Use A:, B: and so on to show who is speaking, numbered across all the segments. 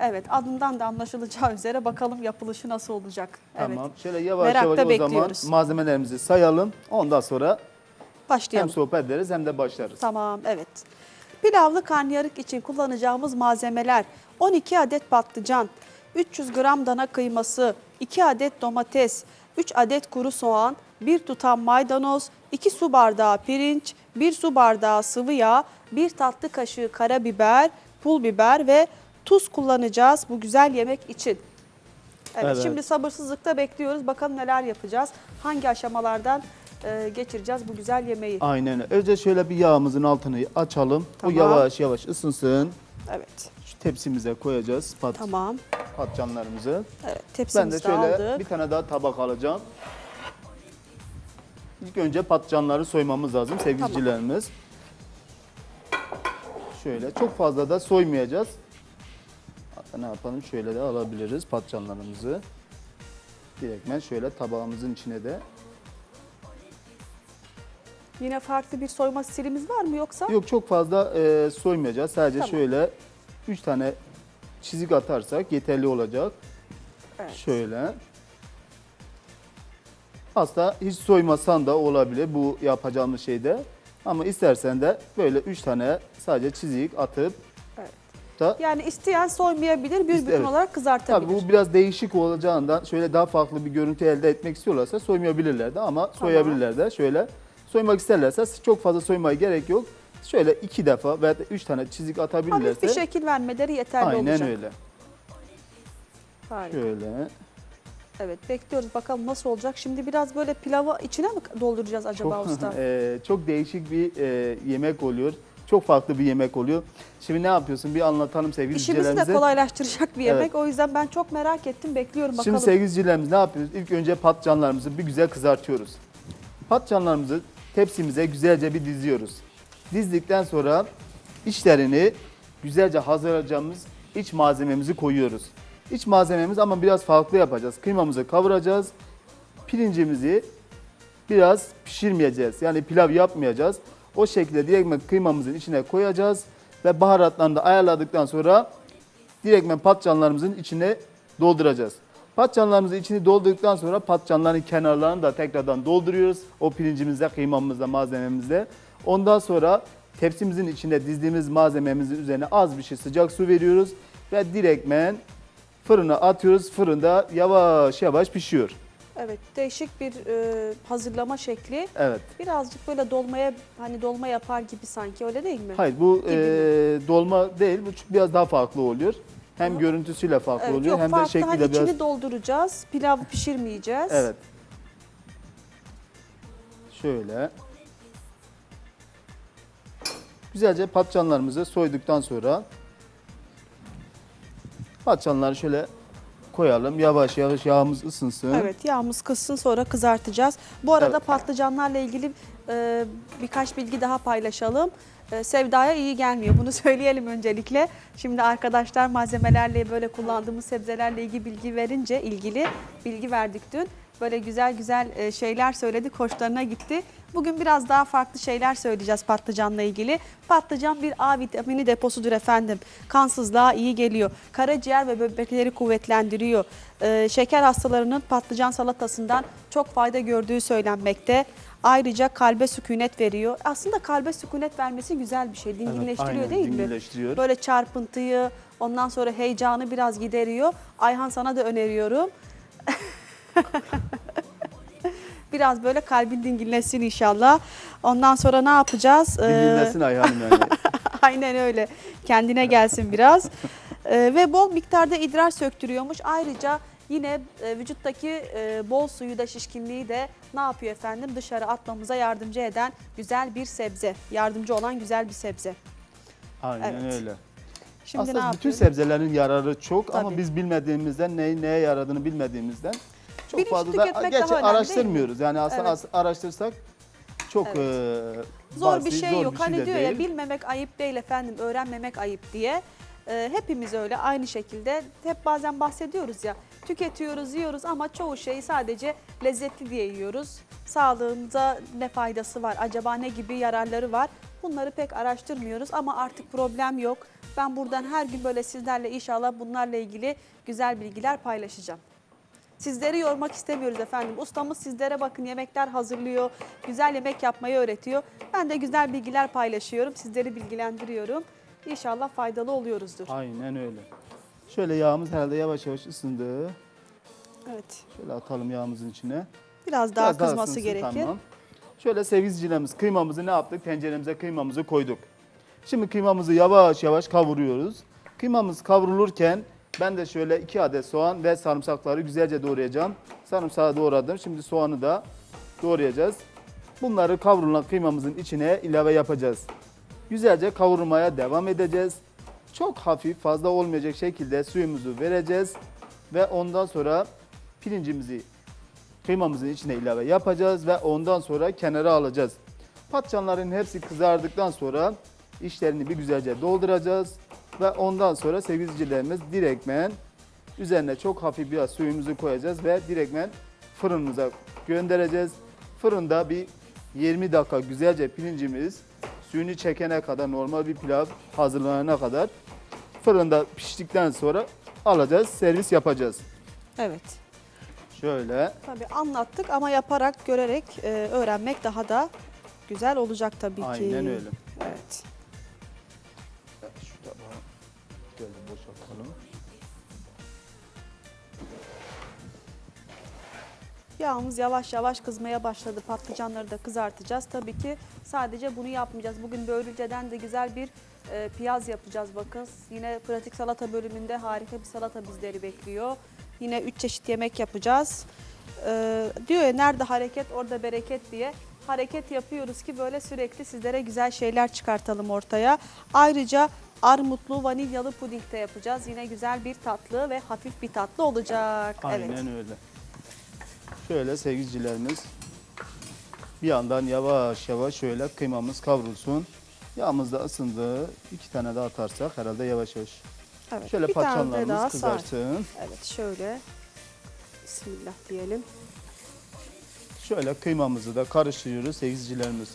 A: Evet adından da anlaşılacağı üzere bakalım yapılışı nasıl olacak.
B: Tamam.
A: Evet.
B: Şöyle yavaş
A: Merakla
B: yavaş o
A: bekliyoruz.
B: zaman malzemelerimizi sayalım. Ondan sonra hem
A: Başlayalım.
B: sohbet ederiz hem de başlarız.
A: Tamam evet. Pilavlı karnıyarık için kullanacağımız malzemeler 12 adet patlıcan, 300 gram dana kıyması, 2 adet domates, 3 adet kuru soğan, 1 tutam maydanoz, 2 su bardağı pirinç, 1 su bardağı sıvı yağ, 1 tatlı kaşığı karabiber, pul biber ve tuz kullanacağız bu güzel yemek için. Evet,
B: Evet.
A: şimdi sabırsızlıkla bekliyoruz. Bakalım neler yapacağız. Hangi aşamalardan e, geçireceğiz bu güzel yemeği.
B: Aynen. Önce şöyle bir yağımızın altını açalım.
A: Tamam.
B: O yavaş yavaş ısınsın.
A: Evet.
B: Şu tepsimize koyacağız pat,
A: Tamam.
B: patlıcanlarımızı.
A: Evet,
B: Ben
A: tepsimizi
B: de
A: de
B: şöyle
A: aldık.
B: bir tane daha tabak alacağım. İlk önce patlıcanları soymamız lazım sevgilicilerimiz. Şöyle çok fazla da soymayacağız. Ne yapalım şöyle de alabiliriz patlıcanlarımızı. Direktmen şöyle tabağımızın içine de.
A: Yine farklı bir soyma stilimiz var mı yoksa?
B: Yok çok fazla e, soymayacağız. Sadece
A: Tamam.
B: şöyle 3 tane çizik atarsak yeterli olacak.
A: Evet.
B: Şöyle. Aslında hiç soymasan da olabilir bu yapacağımız şeyde. Ama istersen de böyle 3 tane sadece çizik atıp. Da
A: Yani isteyen soymayabilir, bir bütün
B: evet.
A: olarak kızartabilir.
B: Tabii bu biraz değişik olacağından şöyle daha farklı bir görüntü elde etmek istiyorlarsa soymayabilirler de ama soyabilirler de. Şöyle soymak isterlerse çok fazla soymaya gerek yok. Şöyle iki defa veya da üç tane çizik
A: Hafif
B: atabilirlerse
A: bir şekil vermeleri yeterli
B: aynen
A: olacak.
B: öyle.
A: Harika.
B: Şöyle.
A: Evet bekliyoruz bakalım nasıl olacak. Şimdi biraz böyle pilavı içine mi dolduracağız acaba
B: Çok,
A: usta?
B: e, çok değişik bir e, yemek oluyor. Çok farklı bir yemek oluyor. Şimdi ne yapıyorsun? Bir anlatalım sevgili
A: İşimizi de kolaylaştıracak bir yemek.
B: Evet.
A: O yüzden ben çok merak ettim. Bekliyorum bakalım.
B: Şimdi sevgili izleyicilerimiz ne yapıyoruz? İlk önce patlıcanlarımızı bir güzel kızartıyoruz. Patlıcanlarımızı tepsimize güzelce bir diziyoruz. Dizdikten sonra içlerini güzelce hazırlayacağımız iç malzememizi koyuyoruz. İç malzememiz ama biraz farklı yapacağız. Kıymamızı kavuracağız. Pirincimizi biraz pişirmeyeceğiz. Yani pilav yapmayacağız. O şekilde direktmen kıymamızın içine koyacağız ve baharatlarını da ayarladıktan sonra direktmen patlıcanlarımızın içine dolduracağız. Patlıcanlarımızın içini doldurduktan sonra patlıcanların kenarlarını da tekrardan dolduruyoruz. O pirincimizde, kıymamızda, malzememizde. Ondan sonra tepsimizin içinde dizdiğimiz malzememizin üzerine az bir şey sıcak su veriyoruz ve direktmen fırına atıyoruz. Fırında yavaş yavaş pişiyor.
A: Evet değişik bir e, hazırlama şekli.
B: Evet.
A: Birazcık böyle dolmaya hani dolma yapar gibi sanki öyle değil mi?
B: Hayır bu e, dolma değil. Bu biraz daha farklı oluyor. Hem görüntüsüyle farklı
A: Evet,
B: oluyor
A: yok,
B: hem de
A: farklı.
B: şekli
A: hani
B: biraz.
A: içini dolduracağız. Pilav pişirmeyeceğiz.
B: Evet. Şöyle. Güzelce patlıcanlarımızı soyduktan sonra patlıcanları şöyle koyalım. Yavaş yavaş yağımız ısınsın.
A: Evet yağımız kızsın sonra kızartacağız. Bu arada
B: Evet.
A: patlıcanlarla ilgili e, birkaç bilgi daha paylaşalım. E, Sevda'ya iyi gelmiyor bunu söyleyelim öncelikle. Şimdi arkadaşlar malzemelerle böyle kullandığımız sebzelerle ilgili bilgi verince ilgili bilgi verdik dün. Böyle güzel güzel e, şeyler söyledik hoşlarına gitti. Bugün biraz daha farklı şeyler söyleyeceğiz patlıcanla ilgili. Patlıcan bir A vitamini deposudur efendim. Kansızlığa iyi geliyor. Karaciğer ve böbrekleri kuvvetlendiriyor. Ee, şeker hastalarının patlıcan salatasından çok fayda gördüğü söylenmekte. Ayrıca kalbe sükunet veriyor. Aslında kalbe sükunet vermesi güzel bir şey. Dinginleştiriyor
B: aynen,
A: değil mi?
B: dinginleştiriyor.
A: Böyle çarpıntıyı, ondan sonra heyecanı biraz gideriyor. Ayhan sana da öneriyorum. Biraz böyle kalbin dinginleşsin inşallah. Ondan sonra ne yapacağız? Ee,
B: Dinginlesin Ayhan'ım yani.
A: Aynen öyle. Kendine gelsin biraz. Ee, ve bol miktarda idrar söktürüyormuş. Ayrıca yine e, vücuttaki e, bol suyu da şişkinliği de ne yapıyor efendim? Dışarı atmamıza yardımcı eden güzel bir sebze. Yardımcı olan güzel bir sebze.
B: Aynen
A: Evet.
B: öyle.
A: Şimdi
B: Aslında
A: ne
B: bütün
A: yapıyoruz?
B: sebzelerin yararı çok ama
A: Tabii.
B: biz bilmediğimizden ne, neye yaradığını bilmediğimizden çok
A: Bilinçli
B: fazla da
A: tüketmek
B: gerçi
A: daha önemli
B: araştırmıyoruz. Yani aslında
A: Evet.
B: as- araştırsak çok
A: Evet.
B: e,
A: Zor
B: basit,
A: bir şey
B: zor
A: yok. hani
B: de
A: diyor
B: değil.
A: ya bilmemek ayıp değil efendim, öğrenmemek ayıp diye. Ee, hepimiz öyle aynı şekilde. Hep bazen bahsediyoruz ya. Tüketiyoruz, yiyoruz ama çoğu şeyi sadece lezzetli diye yiyoruz. Sağlığımıza ne faydası var? Acaba ne gibi yararları var? Bunları pek araştırmıyoruz ama artık problem yok. Ben buradan her gün böyle sizlerle inşallah bunlarla ilgili güzel bilgiler paylaşacağım. Sizleri yormak istemiyoruz efendim. Ustamız sizlere bakın yemekler hazırlıyor, güzel yemek yapmayı öğretiyor. Ben de güzel bilgiler paylaşıyorum, sizleri bilgilendiriyorum. İnşallah faydalı oluyoruzdur.
B: Aynen öyle. Şöyle yağımız herhalde yavaş yavaş ısındı.
A: Evet.
B: Şöyle atalım yağımızın içine.
A: Biraz daha
B: Biraz daha
A: kızması
B: ısınsın,
A: gerekir.
B: Tamam. Şöyle sevgilicilerimiz kıymamızı ne yaptık? Tenceremize kıymamızı koyduk. Şimdi kıymamızı yavaş yavaş kavuruyoruz. Kıymamız kavrulurken ben de şöyle iki adet soğan ve sarımsakları güzelce doğrayacağım. Sarımsağı doğradım. Şimdi soğanı da doğrayacağız. Bunları kavrulan kıymamızın içine ilave yapacağız. Güzelce kavurmaya devam edeceğiz. Çok hafif fazla olmayacak şekilde suyumuzu vereceğiz. Ve ondan sonra pirincimizi kıymamızın içine ilave yapacağız ve ondan sonra kenara alacağız. Patlıcanların hepsi kızardıktan sonra içlerini bir güzelce dolduracağız ve ondan sonra sevgilicilerimiz direktmen üzerine çok hafif biraz suyumuzu koyacağız ve direktmen fırınımıza göndereceğiz. Fırında bir 20 dakika güzelce pirincimiz suyunu çekene kadar normal bir pilav hazırlanana kadar fırında piştikten sonra alacağız, servis yapacağız.
A: Evet.
B: Şöyle
A: Tabii anlattık ama yaparak, görerek e, öğrenmek daha da güzel olacak tabii ki.
B: aynen öyle.
A: Evet. Yağımız yavaş yavaş kızmaya başladı. Patlıcanları da kızartacağız. Tabii ki sadece bunu yapmayacağız. Bugün börülceden de güzel bir e, piyaz yapacağız bakın. Yine pratik salata bölümünde harika bir salata bizleri bekliyor. Yine üç çeşit yemek yapacağız. E, diyor ya nerede hareket orada bereket diye. Hareket yapıyoruz ki böyle sürekli sizlere güzel şeyler çıkartalım ortaya. Ayrıca armutlu vanilyalı puding de yapacağız. Yine güzel bir tatlı ve hafif bir tatlı olacak.
B: Aynen
A: evet.
B: öyle. Şöyle sevgilicilerimiz bir yandan yavaş yavaş şöyle kıymamız kavrulsun. Yağımız da ısındı. İki tane daha atarsak herhalde yavaş yavaş.
A: Evet,
B: Şöyle
A: bir tane
B: patlıcanlarımız
A: daha sar.
B: kızarsın.
A: Evet şöyle. Bismillah diyelim.
B: Şöyle kıymamızı da karıştırıyoruz sevgilicilerimiz.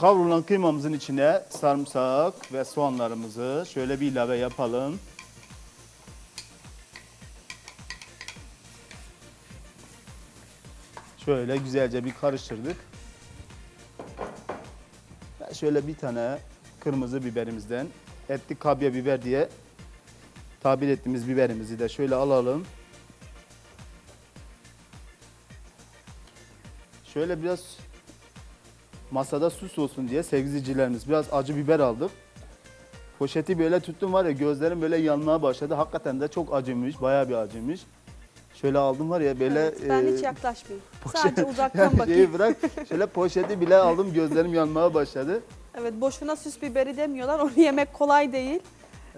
B: Kavrulan kıymamızın içine sarımsak ve soğanlarımızı şöyle bir ilave yapalım. Şöyle güzelce bir karıştırdık. Ve şöyle bir tane kırmızı biberimizden etli kabya biber diye tabir ettiğimiz biberimizi de şöyle alalım. Şöyle biraz masada süs olsun diye sevgilicilerimiz biraz acı biber aldık. Poşeti böyle tuttum var ya gözlerim böyle yanmaya başladı. Hakikaten de çok acıymış, bayağı bir acıymış. Şöyle aldım var ya böyle...
A: Evet, ben hiç
B: e,
A: yaklaşmayayım.
B: poşet-
A: Sadece uzaktan
B: yani
A: bakayım.
B: şeyi bırak şöyle poşeti bile aldım gözlerim yanmaya başladı.
A: Evet boşuna süs biberi demiyorlar. Onu yemek kolay değil.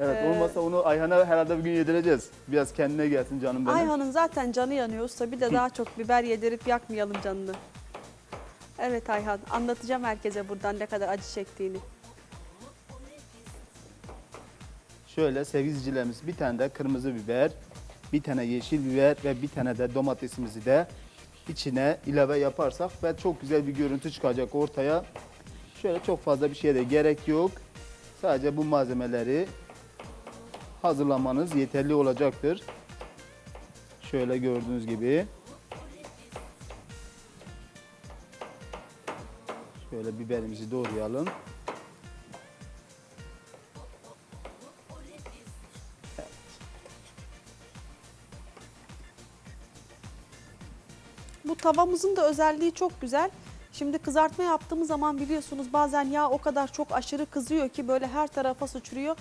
B: Evet
A: Ee,
B: olmasa onu Ayhan'a herhalde bir gün yedireceğiz. Biraz kendine gelsin canım benim.
A: Ayhan'ın zaten canı yanıyor usta. Bir de daha çok biber yedirip yakmayalım canını. Evet Ayhan anlatacağım herkese buradan ne kadar acı çektiğini.
B: Şöyle sevgili izleyicilerimiz bir tane de kırmızı biber, bir tane yeşil biber ve bir tane de domatesimizi de içine ilave yaparsak ve çok güzel bir görüntü çıkacak ortaya. Şöyle çok fazla bir şeye de gerek yok. Sadece bu malzemeleri hazırlamanız yeterli olacaktır. Şöyle gördüğünüz gibi. Şöyle biberimizi doğrayalım.
A: Bu tavamızın da özelliği çok güzel. Şimdi kızartma yaptığımız zaman biliyorsunuz bazen yağ o kadar çok aşırı kızıyor ki böyle her tarafa sıçrıyor.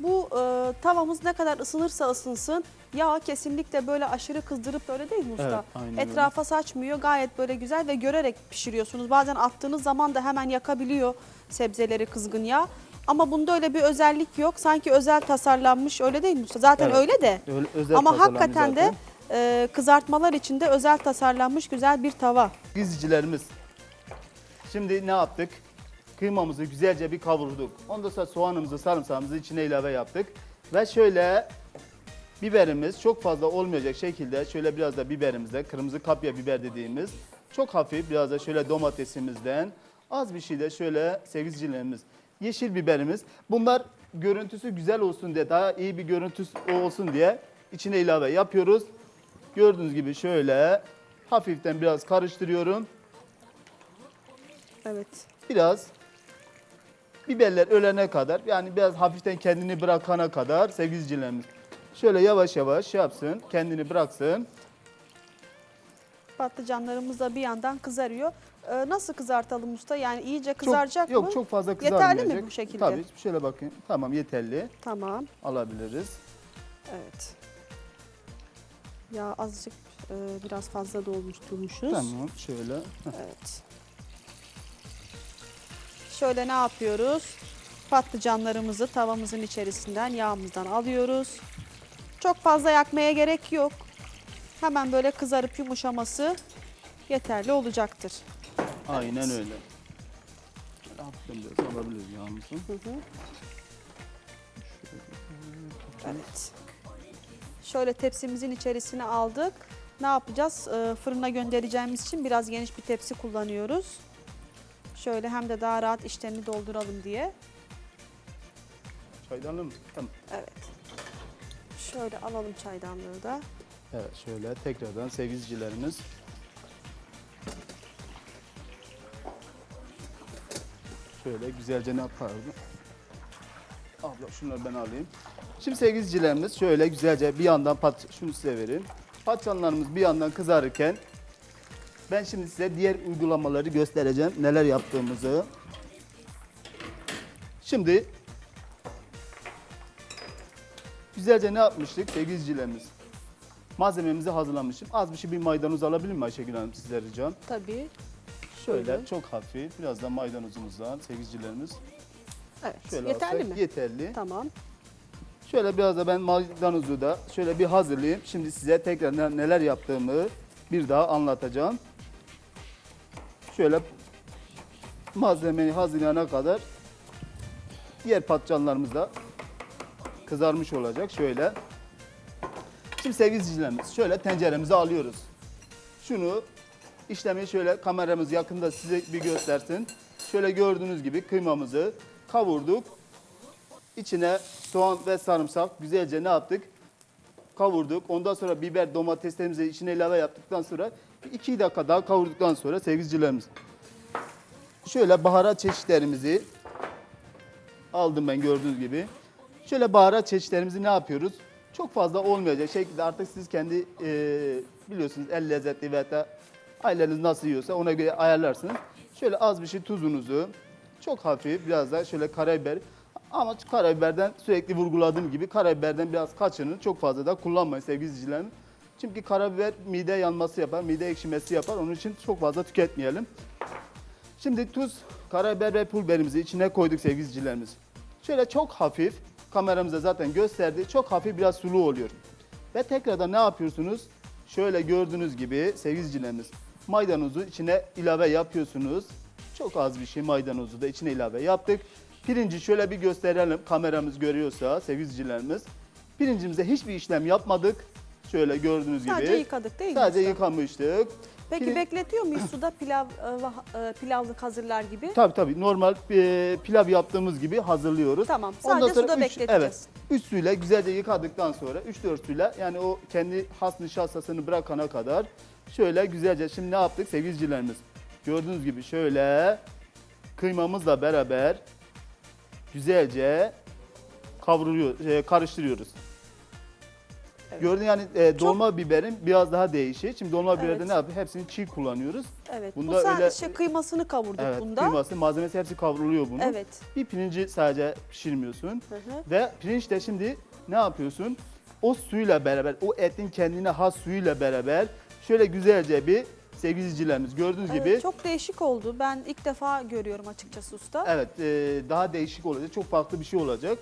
A: Bu e, tavamız ne kadar ısınırsa ısınsın yağ kesinlikle böyle aşırı kızdırıp öyle değil mi usta?
B: Evet, aynen öyle.
A: Etrafa saçmıyor gayet böyle güzel ve görerek pişiriyorsunuz. Bazen attığınız zaman da hemen yakabiliyor sebzeleri kızgın yağ. Ama bunda öyle bir özellik yok. Sanki özel tasarlanmış öyle değil mi usta? Zaten
B: Evet.
A: öyle de.
B: Öyle özel
A: Ama hakikaten de
B: zaten.
A: e, kızartmalar için de özel tasarlanmış güzel bir tava.
B: izleyicilerimiz. Şimdi ne yaptık? Kıymamızı güzelce bir kavurduk. Ondan sonra soğanımızı, sarımsağımızı içine ilave yaptık. Ve şöyle biberimiz çok fazla olmayacak şekilde şöyle biraz da biberimizde kırmızı kapya biber dediğimiz çok hafif biraz da şöyle domatesimizden az bir şey de şöyle sevgilicilerimiz yeşil biberimiz. Bunlar görüntüsü güzel olsun diye daha iyi bir görüntüsü olsun diye içine ilave yapıyoruz. Gördüğünüz gibi şöyle hafiften biraz karıştırıyorum.
A: Evet.
B: Biraz biberler ölene kadar yani biraz hafiften kendini bırakana kadar sevgili izleyicilerimiz şöyle yavaş yavaş şey yapsın kendini bıraksın.
A: Patlıcanlarımız da bir yandan kızarıyor. E, nasıl kızartalım usta? Yani iyice
B: Çok-
A: kızaracak
B: yok,
A: mı?
B: çok fazla
A: Yeterli mi
B: kızarmayacak.
A: bu şekilde?
B: Tabii şöyle bakayım tamam yeterli
A: Tamam.
B: alabiliriz.
A: Evet. Ya azıcık e, biraz fazla dolmuş durmuşuz.
B: Tamam şöyle.
A: Evet. Şöyle ne yapıyoruz? Patlıcanlarımızı tavamızın içerisinden yağımızdan alıyoruz. Çok fazla yakmaya gerek yok. Hemen böyle kızarıp yumuşaması yeterli olacaktır.
B: Aynen öyle. Şöyle hafiften biraz alabiliriz yağımızı.
A: Evet. Şöyle tepsimizin içerisine aldık. Ne yapacağız? Ee, fırına göndereceğimiz için biraz geniş bir tepsi kullanıyoruz. Şöyle hem de daha rahat işlerini dolduralım diye.
B: Çaydanlığı mı? Tamam.
A: Evet. Şöyle alalım çaydanlığı da.
B: Evet şöyle tekrardan sevgili izleyicilerimiz. Şöyle güzelce ne yapardı? Abla şunları ben alayım. Şimdi sevgili izleyicilerimiz şöyle güzelce bir yandan pat şunu size verin. Patlıcanlarımız bir yandan kızarırken ben şimdi size diğer uygulamaları göstereceğim. Neler yaptığımızı. Şimdi güzelce ne yapmıştık sevgili izleyicilerimiz? Malzememizi hazırlamışım. Az bir şey bir maydanoz alabilir miyim Ayşegül Hanım sizlere ricam?
A: Tabii.
B: Şöyle
A: Şöyle.
B: çok hafif biraz da maydanozumuzdan sevgilicilerimiz.
A: Evet.
B: Şöyle
A: Yeterli
B: alsak
A: mi?
B: Yeterli.
A: Tamam.
B: Şöyle biraz da ben maydanozu da şöyle bir hazırlayayım. Şimdi size tekrar ne- neler yaptığımı bir daha anlatacağım. Şöyle malzemeyi hazırlayana kadar diğer patlıcanlarımız da kızarmış olacak. Şöyle. Şimdi sevgili izleyicilerimiz şöyle tenceremizi alıyoruz. Şunu işlemi şöyle kameramız yakında size bir göstersin. Şöyle gördüğünüz gibi kıymamızı kavurduk. İçine soğan ve sarımsak güzelce ne yaptık? Kavurduk. Ondan sonra biber, domateslerimizi içine ilave yaptıktan sonra 2 dakika daha kavurduktan sonra sevgilicilerimiz. Şöyle baharat çeşitlerimizi aldım ben gördüğünüz gibi. Şöyle baharat çeşitlerimizi ne yapıyoruz? Çok fazla olmayacak şekilde artık siz kendi e, biliyorsunuz el lezzetli veya da aileniz nasıl yiyorsa ona göre ayarlarsınız. Şöyle az bir şey tuzunuzu, çok hafif biraz da şöyle karabiber ama karabiberden sürekli vurguladığım gibi karabiberden biraz kaçının çok fazla da kullanmayın sevgili izleyicilerim. Çünkü karabiber mide yanması yapar, mide ekşimesi yapar. Onun için çok fazla tüketmeyelim. Şimdi tuz, karabiber ve pul biberimizi içine koyduk sevgili. Şöyle çok hafif, kameramıza zaten gösterdi, çok hafif biraz sulu oluyor. Ve tekrardan ne yapıyorsunuz? Şöyle gördüğünüz gibi sevgili maydanozu içine ilave yapıyorsunuz. Çok az bir şey maydanozu da içine ilave yaptık. Pirinci şöyle bir gösterelim, kameramız görüyorsa sevgili. Pirincimize hiçbir işlem yapmadık. Şöyle gördüğünüz gibi.
A: Sadece yıkadık değil mi?
B: Sadece
A: usta?
B: yıkamıştık.
A: Peki
B: Pirin-
A: bekletiyor muyuz suda pilav e, e, pilavlık hazırlar gibi?
B: Tabii tabii normal e, pilav yaptığımız gibi hazırlıyoruz.
A: Tamam,
B: Ondan
A: sadece
B: sonra
A: suda
B: üç-
A: bekleteceğiz.
B: Evet. Üst suyla güzelce yıkadıktan sonra 3-4 suyla yani o kendi has nişastasını bırakana kadar şöyle güzelce şimdi ne yaptık sevgili izleyicilerimiz? Gördüğünüz gibi şöyle kıymamızla beraber güzelce kavruluyor, karıştırıyoruz.
A: Evet.
B: Gördün yani e, dolma biberin biraz daha değişik. Şimdi dolma biberde
A: Evet.
B: ne yapıyor? Hepsini çiğ kullanıyoruz.
A: Evet.
B: Bunda
A: Bu sadece
B: öyle-
A: şey, kıymasını kavurduk
B: Evet,
A: bunda.
B: kıyması, malzemesi hepsi kavruluyor bunun.
A: Evet.
B: Bir pirinci sadece pişirmiyorsun.
A: Hı hı.
B: Ve pirinç de şimdi ne yapıyorsun? O suyla beraber, o etin kendine has suyuyla beraber şöyle güzelce bir sevgili izleyicilerimiz. Gördüğünüz
A: Evet,
B: gibi
A: çok değişik oldu. Ben ilk defa görüyorum açıkçası usta.
B: evet e, daha değişik olacak. Çok farklı bir şey olacak.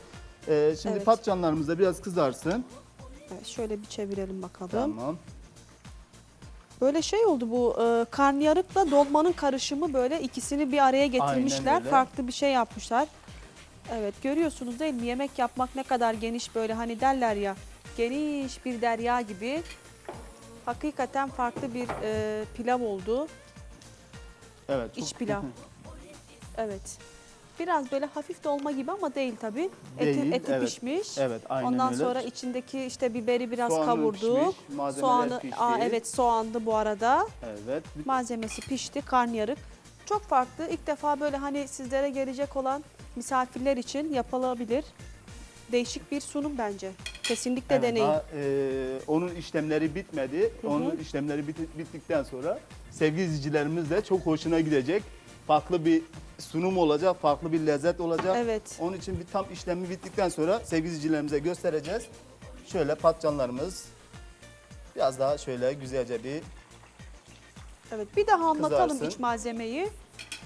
B: E, şimdi
A: Evet.
B: patlıcanlarımız da biraz kızarsın.
A: Evet, şöyle bir çevirelim bakalım.
B: Tamam.
A: Böyle şey oldu bu e, karnıyarıkla dolmanın karışımı böyle ikisini bir araya getirmişler. Farklı bir şey yapmışlar. Evet görüyorsunuz değil mi? Yemek yapmak ne kadar geniş böyle hani derler ya geniş bir derya gibi. Hakikaten farklı bir e, pilav oldu.
B: Evet.
A: İç
B: çok-
A: pilav. Evet. Biraz böyle hafif dolma gibi ama değil tabii. Eti,
B: Değil,
A: eti
B: evet.
A: pişmiş.
B: Evet, aynen
A: Ondan
B: öyle.
A: sonra içindeki işte biberi biraz
B: Soğanı
A: kavurduk.
B: pişmiş, malzemeler
A: Soğanı,
B: pişti.
A: aa, evet soğandı bu arada.
B: Evet.
A: Malzemesi pişti, karnıyarık. Çok farklı. İlk defa böyle hani sizlere gelecek olan misafirler için yapılabilir. Değişik bir sunum bence. Kesinlikle
B: Evet,
A: deneyin.
B: daha, e, onun işlemleri bitmedi. Onun işlemleri biti- bittikten sonra sevgili izleyicilerimiz de çok hoşuna gidecek. Farklı bir sunum olacak, farklı bir lezzet olacak.
A: Evet.
B: Onun için bir tam işlemi bittikten sonra sevgili izleyicilerimize göstereceğiz. Şöyle patlıcanlarımız biraz daha şöyle güzelce bir
A: Evet. Bir daha anlatalım
B: Kızarsın.
A: iç malzemeyi.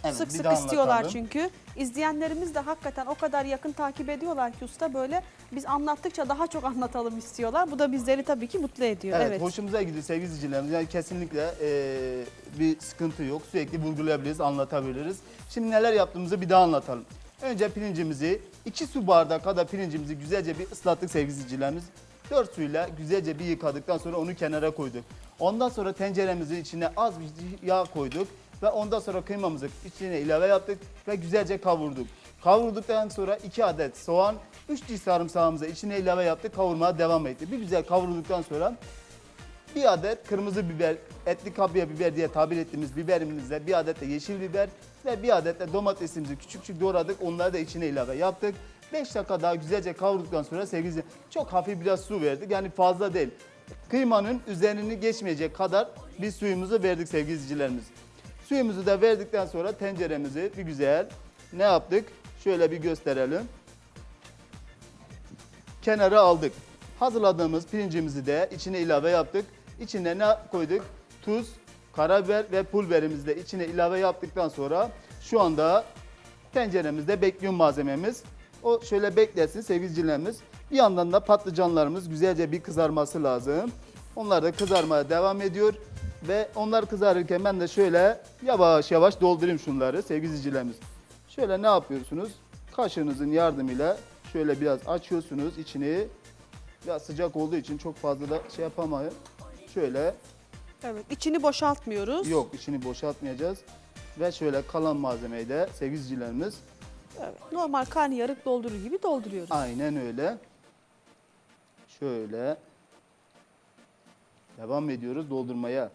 B: Evet,
A: sık sık istiyorlar
B: anlatalım.
A: çünkü. İzleyenlerimiz de hakikaten o kadar yakın takip ediyorlar ki usta böyle biz anlattıkça daha çok anlatalım istiyorlar. Bu da bizleri tabii ki mutlu ediyor.
B: Evet,
A: Evet.
B: hoşumuza gidiyor sevgili izleyicilerimiz. Yani kesinlikle e, bir sıkıntı yok. Sürekli vurgulayabiliriz, anlatabiliriz. Şimdi neler yaptığımızı bir daha anlatalım. Önce pirincimizi, 2 su bardağı kadar pirincimizi güzelce bir ıslattık sevgili izleyicilerimiz. 4 suyla güzelce bir yıkadıktan sonra onu kenara koyduk. Ondan sonra tenceremizin içine az bir yağ koyduk ve ondan sonra kıymamızı içine ilave yaptık ve güzelce kavurduk. Kavurduktan sonra 2 adet soğan, 3 diş sarımsağımızı içine ilave yaptık, kavurmaya devam ettik. Bir güzel kavurduktan sonra bir adet kırmızı biber, etli kapya biber diye tabir ettiğimiz biberimizle bir adet de yeşil biber ve bir adet de domatesimizi küçük küçük doğradık. Onları da içine ilave yaptık. 5 dakika daha güzelce kavurduktan sonra sevgili çok hafif biraz su verdik. Yani fazla değil. Kıymanın üzerini geçmeyecek kadar bir suyumuzu verdik sevgili izleyicilerimiz. Suyumuzu da verdikten sonra tenceremizi bir güzel ne yaptık? Şöyle bir gösterelim kenara aldık. Hazırladığımız pirincimizi de içine ilave yaptık. İçine ne koyduk? Tuz, karabiber ve pul de içine ilave yaptıktan sonra şu anda tenceremizde bekliyor malzememiz. O şöyle beklesin sevgilicilerimiz. Bir yandan da patlıcanlarımız güzelce bir kızarması lazım. Onlar da kızarmaya devam ediyor. Ve onlar kızarırken ben de şöyle yavaş yavaş doldurayım şunları sevgili izleyicilerimiz. Şöyle ne yapıyorsunuz? Kaşığınızın yardımıyla şöyle biraz açıyorsunuz içini. Biraz sıcak olduğu için çok fazla da şey yapamayın. Şöyle
A: Evet. İçini boşaltmıyoruz.
B: yok içini boşaltmayacağız. Ve şöyle kalan malzemeyi de sevgili izleyicilerimiz
A: Evet. Normal karnıyarık doldurur gibi dolduruyoruz.
B: aynen öyle. Şöyle devam ediyoruz doldurmaya.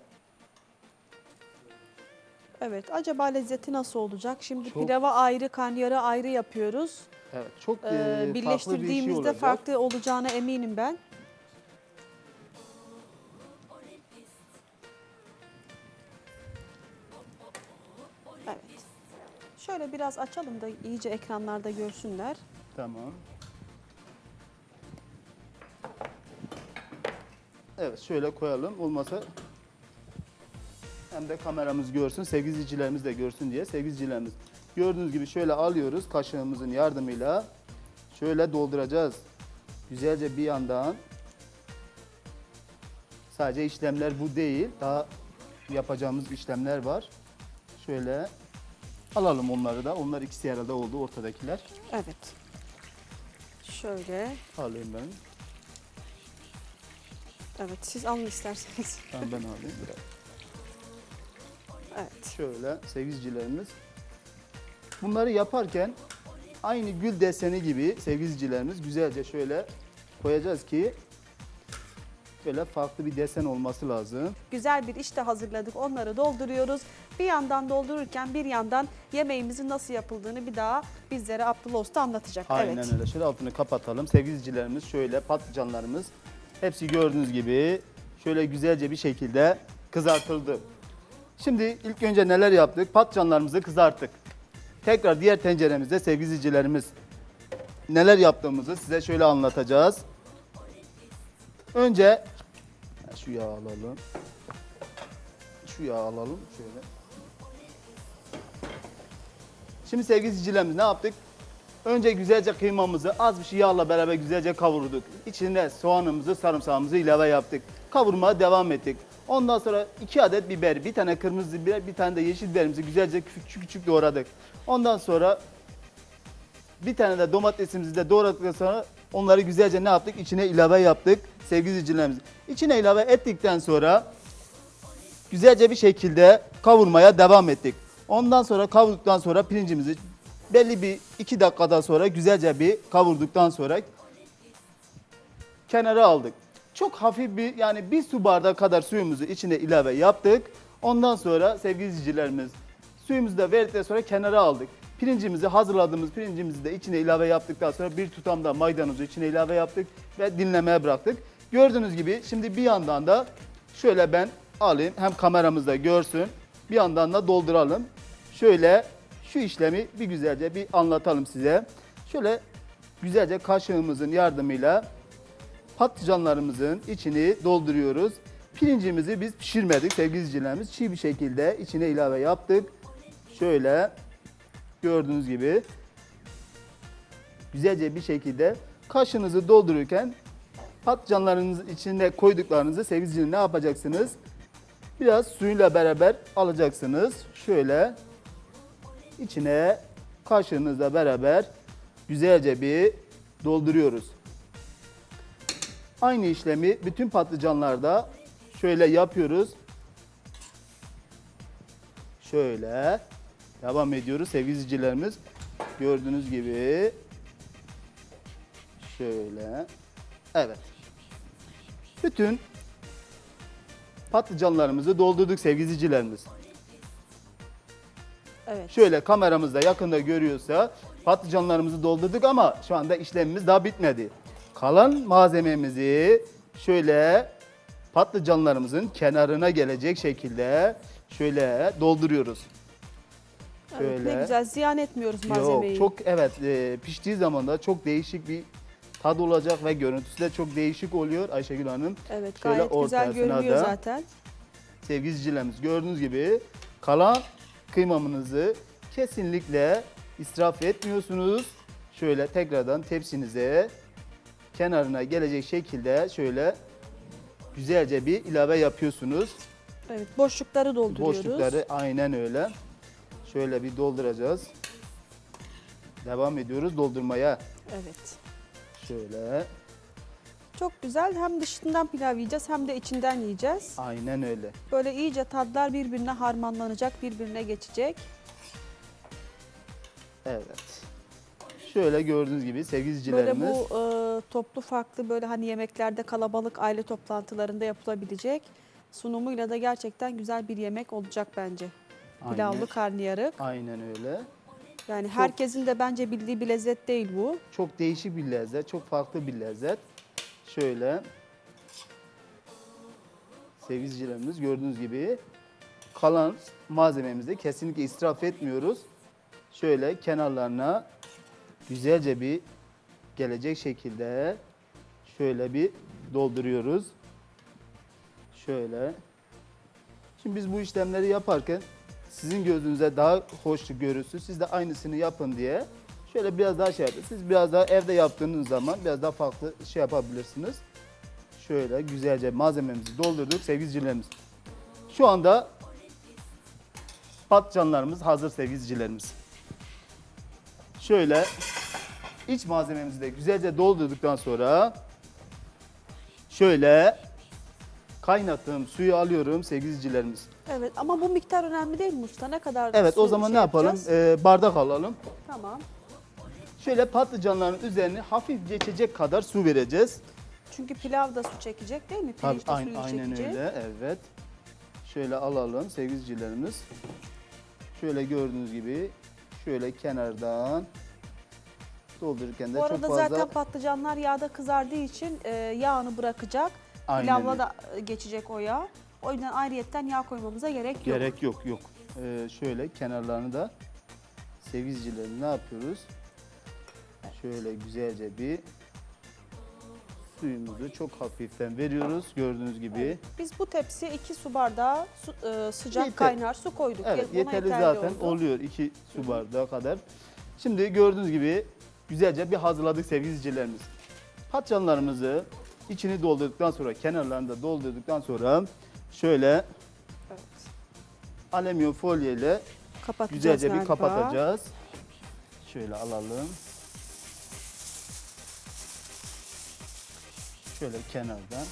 A: Evet. Acaba lezzeti nasıl olacak? Şimdi
B: Çok-
A: pilava ayrı, karnıyarı ayrı yapıyoruz.
B: Evet çok
A: Ee,
B: e, farklı bir şey
A: birleştirdiğimizde farklı olacağına eminim ben. Evet. Şöyle biraz açalım da iyice ekranlarda görsünler.
B: Tamam. Evet şöyle koyalım. Olmasa hem de kameramız görsün, sevgili izleyicilerimiz de görsün diye sevgili izleyicilerimiz. Gördüğünüz gibi şöyle alıyoruz kaşığımızın yardımıyla. Şöyle dolduracağız. Güzelce bir yandan. Sadece işlemler bu değil. Daha yapacağımız işlemler var. Şöyle alalım onları da. Onlar ikisi arada oldu ortadakiler.
A: Evet. Şöyle.
B: Alayım ben.
A: Evet siz alın isterseniz.
B: Tamam ben alayım biraz.
A: Evet.
B: Şöyle sevgilicilerimiz. Bunları yaparken aynı gül deseni gibi sevgilicilerimiz güzelce şöyle koyacağız ki böyle farklı bir desen olması lazım.
A: Güzel bir iş de hazırladık. Onları dolduruyoruz. Bir yandan doldururken bir yandan yemeğimizin nasıl yapıldığını bir daha bizlere Abdullah Usta anlatacak.
B: Aynen
A: evet.
B: öyle. Şöyle altını kapatalım. Sevgilicilerimiz şöyle patlıcanlarımız hepsi gördüğünüz gibi şöyle güzelce bir şekilde kızartıldı. Şimdi ilk önce neler yaptık? Patlıcanlarımızı kızarttık. Tekrar diğer tenceremizde sevgili izleyicilerimiz neler yaptığımızı size şöyle anlatacağız. Önce şu yağı alalım. Şu yağı alalım şöyle. Şimdi sevgili izleyicilerimiz ne yaptık? Önce güzelce kıymamızı az bir şey yağla beraber güzelce kavurduk. İçine soğanımızı, sarımsağımızı ilave yaptık. Kavurmaya devam ettik. Ondan sonra iki adet biber, bir tane kırmızı biber, bir tane de yeşil biberimizi güzelce küçük küçük doğradık. Ondan sonra bir tane de domatesimizi de doğradıktan sonra onları güzelce ne yaptık? İçine ilave yaptık sevgili izleyicilerimiz. İçine ilave ettikten sonra güzelce bir şekilde kavurmaya devam ettik. Ondan sonra kavurduktan sonra pirincimizi belli bir iki dakikadan sonra güzelce bir kavurduktan sonra kenara aldık. Çok hafif bir yani bir su bardağı kadar suyumuzu içine ilave yaptık. Ondan sonra sevgili izleyicilerimiz suyumuzu da verdikten sonra kenara aldık. Pirincimizi hazırladığımız pirincimizi de içine ilave yaptıktan sonra bir tutam da maydanozu içine ilave yaptık ve dinlemeye bıraktık. Gördüğünüz gibi şimdi bir yandan da şöyle ben alayım hem kameramızda görsün bir yandan da dolduralım. Şöyle şu işlemi bir güzelce bir anlatalım size. Şöyle güzelce kaşığımızın yardımıyla patlıcanlarımızın içini dolduruyoruz. Pirincimizi biz pişirmedik sevgili izleyicilerimiz. Çiğ bir şekilde içine ilave yaptık. Şöyle gördüğünüz gibi güzelce bir şekilde kaşığınızı doldururken patlıcanlarınızın içine koyduklarınızı sevgili ne yapacaksınız? Biraz suyuyla beraber alacaksınız. Şöyle içine kaşığınızla beraber güzelce bir dolduruyoruz. Aynı işlemi bütün patlıcanlarda şöyle yapıyoruz. Şöyle devam ediyoruz sevgili izleyicilerimiz. Gördüğünüz gibi şöyle evet. Bütün patlıcanlarımızı doldurduk sevgili izleyicilerimiz.
A: Evet.
B: Şöyle kameramızda yakında görüyorsa patlıcanlarımızı doldurduk ama şu anda işlemimiz daha bitmedi. Kalan malzememizi şöyle patlıcanlarımızın kenarına gelecek şekilde şöyle dolduruyoruz.
A: Evet, ne
B: Şöyle.
A: güzel ziyan etmiyoruz malzemeyi.
B: Yok çok evet e, piştiği zaman da çok değişik bir tad olacak ve görüntüsü de çok değişik oluyor Ayşegül Hanım.
A: Evet
B: Şöyle
A: gayet güzel
B: ortasına
A: görünüyor
B: da-
A: zaten.
B: sevgili izleyicilerimiz gördüğünüz gibi kalan kıymamınızı kesinlikle israf etmiyorsunuz. Şöyle tekrardan tepsinize kenarına gelecek şekilde şöyle güzelce bir ilave yapıyorsunuz.
A: Evet boşlukları dolduruyoruz.
B: Boşlukları aynen öyle. Şöyle bir dolduracağız. Devam ediyoruz doldurmaya.
A: Evet.
B: Şöyle
A: Çok güzel. Hem dışından pilav yiyeceğiz hem de içinden yiyeceğiz.
B: aynen öyle.
A: Böyle iyice tadlar birbirine harmanlanacak, birbirine geçecek.
B: Evet. Şöyle gördüğünüz gibi sevgili
A: Böyle bu e, toplu farklı böyle hani yemeklerde kalabalık aile toplantılarında yapılabilecek sunumuyla da gerçekten güzel bir yemek olacak bence. Pilavlı
B: Aynen.
A: karnıyarık.
B: Aynen öyle.
A: Yani herkesin de bence bildiği bir lezzet değil bu.
B: Çok değişik bir lezzet, çok farklı bir lezzet. Şöyle sevgili gördüğünüz gibi kalan malzememizi kesinlikle israf etmiyoruz. Şöyle kenarlarına güzelce bir gelecek şekilde şöyle bir dolduruyoruz. Şöyle. Şimdi biz bu işlemleri yaparken sizin gözünüze daha hoş görürsün. Siz de aynısını yapın diye. Şöyle biraz daha şey yapın. Siz biraz daha evde yaptığınız zaman biraz daha farklı şey yapabilirsiniz. Şöyle güzelce malzememizi doldurduk sevgili izleyicilerimiz. Şu anda patlıcanlarımız hazır sevgili izleyicilerimiz. Şöyle iç malzememizi de güzelce doldurduktan sonra şöyle kaynattığım suyu alıyorum sevgili izleyicilerimiz.
A: Evet ama bu miktar önemli değil mi usta? Ne kadar
B: Evet o zaman
A: şey
B: ne yapalım?
A: yapacağız?
B: Ee, bardak alalım.
A: Tamam.
B: Şöyle patlıcanların üzerine hafif geçecek kadar su vereceğiz.
A: Çünkü pilav da su çekecek değil mi? Pirinç de
B: aynen,
A: suyu
B: aynen
A: çekecek.
B: öyle. Evet. Şöyle alalım sevgili izleyicilerimiz. Şöyle gördüğünüz gibi şöyle kenardan doldururken de
A: Bu
B: çok
A: arada
B: fazla
A: zaten patlıcanlar yağda kızardığı için e, yağını bırakacak.
B: Aynen
A: Pilavla da geçecek o yağ. O yüzden ayrıyetten yağ koymamıza gerek yok.
B: gerek yok yok. Ee, şöyle kenarlarını da sevgili izleyicilerimiz ne yapıyoruz? Şöyle güzelce bir Suyumuzu çok hafiften veriyoruz gördüğünüz gibi.
A: Biz bu tepsiye 2 su bardağı su- e, sıcak
B: Yeter.
A: kaynar su koyduk.
B: Evet
A: Buna
B: yeterli
A: yeterli
B: zaten
A: oldu.
B: oluyor 2 su bardağı kadar. Şimdi gördüğünüz gibi güzelce bir hazırladık sevgili izleyicilerimiz. Patlıcanlarımızı içini doldurduktan sonra kenarlarını da doldurduktan sonra şöyle
A: Evet.
B: alüminyum
A: Kapatacağız
B: güzelce bir kapatacağız. Şöyle alalım. Şöyle kenardan.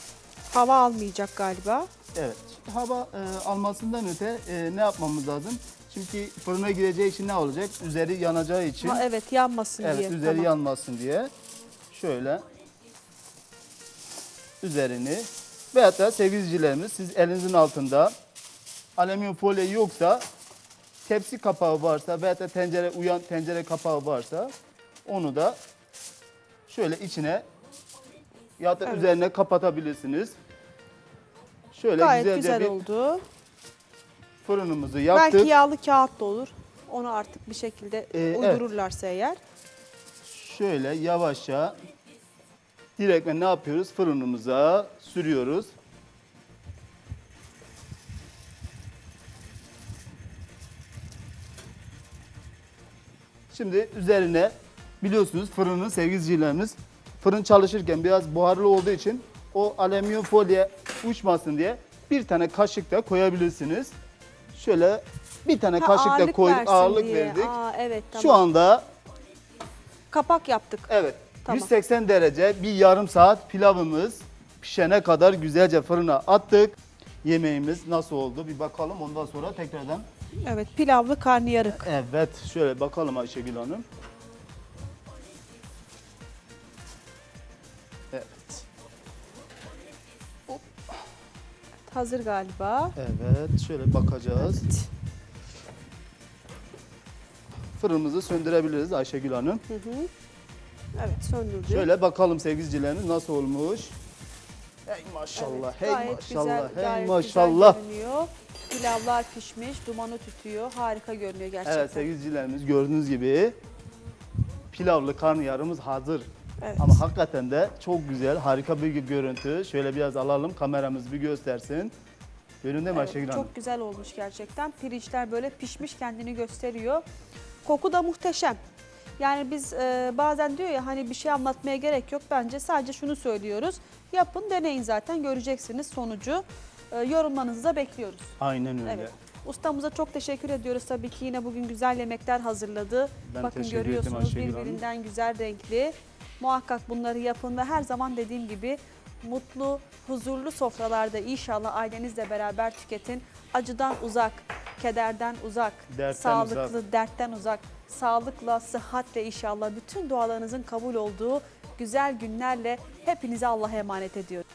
A: Hava almayacak galiba.
B: Evet. Hava e, almasından öte e, ne yapmamız lazım? Çünkü fırına gireceği için ne olacak? Üzeri yanacağı için.
A: Ha, evet yanmasın
B: evet,
A: diye.
B: üzeri
A: Tamam.
B: yanmasın diye. Şöyle üzerini veyahut da sevgili izleyicilerimiz siz elinizin altında alüminyum folyo yoksa tepsi kapağı varsa veyahut da tencere uyan tencere kapağı varsa onu da şöyle içine ya da
A: Evet.
B: üzerine kapatabilirsiniz. Şöyle
A: Gayet
B: güzelce
A: güzel
B: bir
A: oldu.
B: fırınımızı yaktık.
A: Belki yağlı kağıt da olur. Onu artık bir şekilde
B: Ee, evet.
A: uydururlarsa eğer.
B: Şöyle yavaşça direkt ne yapıyoruz? Fırınımıza sürüyoruz. Şimdi üzerine biliyorsunuz fırının sevgili izleyicilerimiz fırın çalışırken biraz buharlı olduğu için o alüminyum folyo uçmasın diye bir tane kaşık da koyabilirsiniz. Şöyle bir tane
A: Ha,
B: kaşık da
A: ağırlık
B: koyduk,
A: versin
B: ağırlık
A: diye.
B: verdik.
A: Aa, evet tamam.
B: Şu anda
A: Kapak yaptık.
B: Evet.
A: Tamam.
B: 180 derece bir yarım saat pilavımız pişene kadar güzelce fırına attık. Yemeğimiz nasıl oldu bir bakalım ondan sonra tekrardan.
A: Evet pilavlı karnıyarık.
B: Evet şöyle bakalım Ayşegül Hanım.
A: Hazır galiba.
B: Evet şöyle bakacağız.
A: Evet.
B: Fırınımızı söndürebiliriz Ayşegül Hanım.
A: Hı hı. Evet söndürdük.
B: Şöyle bakalım sevgili izleyicilerimiz nasıl olmuş. Hey maşallah,
A: Evet,
B: hey maşallah,
A: güzel,
B: hey maşallah.
A: Güzel. Pilavlar pişmiş, dumanı tütüyor. Harika görünüyor gerçekten.
B: Evet sevgili izleyicilerimiz gördüğünüz gibi pilavlı karnıyarımız hazır.
A: Evet.
B: Ama hakikaten de çok güzel, harika bir görüntü. Şöyle biraz alalım, kameramız bir göstersin. Önünde mi
A: Evet,
B: Ayşegül Hanım?
A: çok güzel olmuş gerçekten. Pirinçler böyle pişmiş kendini gösteriyor. Koku da muhteşem. Yani biz e, bazen diyor ya hani bir şey anlatmaya gerek yok. Bence sadece şunu söylüyoruz. Yapın, deneyin zaten göreceksiniz sonucu. E, yorumlarınızı da bekliyoruz.
B: Aynen öyle.
A: Evet. Ustamıza çok teşekkür ediyoruz. Tabii ki yine bugün güzel yemekler hazırladı.
B: Ben
A: Bakın görüyorsunuz birbirinden güzel renkli. Muhakkak bunları yapın ve her zaman dediğim gibi mutlu, huzurlu sofralarda inşallah ailenizle beraber tüketin. Acıdan uzak, kederden uzak,
B: Dertten
A: sağlıklı,
B: uzak.
A: dertten uzak, sağlıkla, sıhhatle inşallah bütün dualarınızın kabul olduğu güzel günlerle hepinize Allah'a emanet ediyorum.